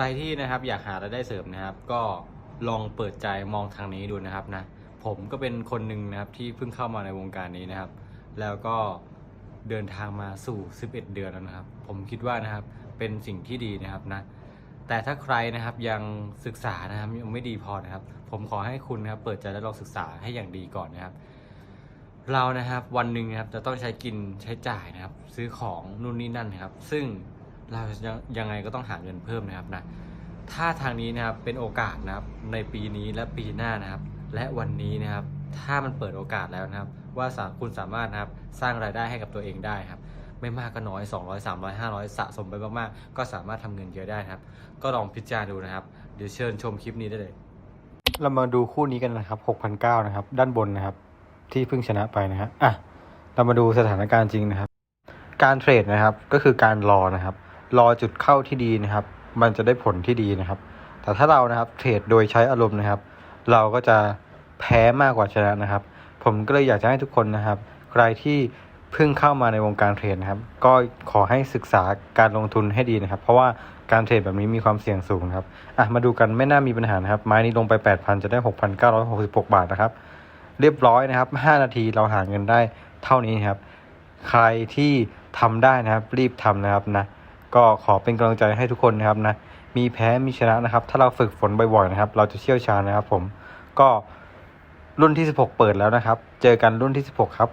รที่นะครับอยากหารายได้เสริมนะครับ ก็ลองเปิดใจมองทางนี้ดูนะครับนะผมก็เป็นคนหนึ่งนะครับที่เพิ่งเข้ามาในวงการนี้นะครับ แล้วก็เดินทางมาสู่ 11 เดือนแล้วนะครับ ผมคิดว่านะครับเป็นสิ่งที่ดีนะครับนะแต่ถ้าใครนะครับยังศึกษานะครับยังไม่ดีพอนะครับ ผมขอให้คุณนะครับเปิดใจและลองศึกษาให้อย่างดีก่อนนะครับ เรานะครับวันหนึ่งนะครับจะต้องใช้กินใช้จ่ายนะครับ ซื้อของนู่นนี่นั่นนะครับ ซึ่ง เรายังยังไงก็ต้องหาเงินเพิ่มนะครับนะถ้าทางนี้นะครับเป็นโอกาสนะครับในปีนี้และปีหน้านะครับ และวันนี้นะครับถ้ามันเปิดโอกาสแล้วนะครับ ว่าคุณสามารถนะครับสร้างรายได้ให้กับตัวเองได้ครับ ไม่มากก็น้อย 200 300 500 สะสมไปมากๆก็สามารถทำเงินเยอะได้นะครับ ก็ลองพิจารณาดูนะครับ เดี๋ยวเชิญชมคลิปนี้ได้เลย เรามาดูคู่นี้กันนะครับ6,009นะครับ ด้านบนนะครับ ที่เพิ่งชนะไปนะฮะอะเรามาดูสถานการณ์จริงนะครับ การเทรดนะครับก็คือการรอนะครับ รอจุดเข้าที่ดีนะครับ มันจะได้ผลที่ดีนะครับ แต่ถ้าเรานะครับเทรดโดยใช้อารมณ์นะครับ เราก็จะแพ้มากกว่าชนะนะครับ ผมก็เลยอยากจะให้ทุกคนนะครับ ใครที่เพิ่งเข้ามาในวงการเทรดนะครับ ก็ขอให้ศึกษาการลงทุนให้ดีนะครับ เพราะว่าการเทรดแบบนี้มีความเสี่ยงสูงนะครับอะมาดูกันไม่น่ามีปัญหานะครับ ไม้นี้ลงไป 8,000 จะได้ 6,966 บาทนะครับ เรียบร้อยนะครับ 5 นาทีเราหาเงินได้เท่านี้นครับ ใครที่ทำได้นะครับ รีบทำนะครับนะ ก็ขอเป็นกำลังใจให้ทุกคนนะครับนะมีแพ้มีชนะนะครับ ถ้าเราฝึกฝนบ่อยๆนะครับ เราจะเชี่ยวชาญนะครับ ผมก็รุ่นที่ 16 เปิดแล้วนะครับ เจอกันรุ่นที่ 16 ครับ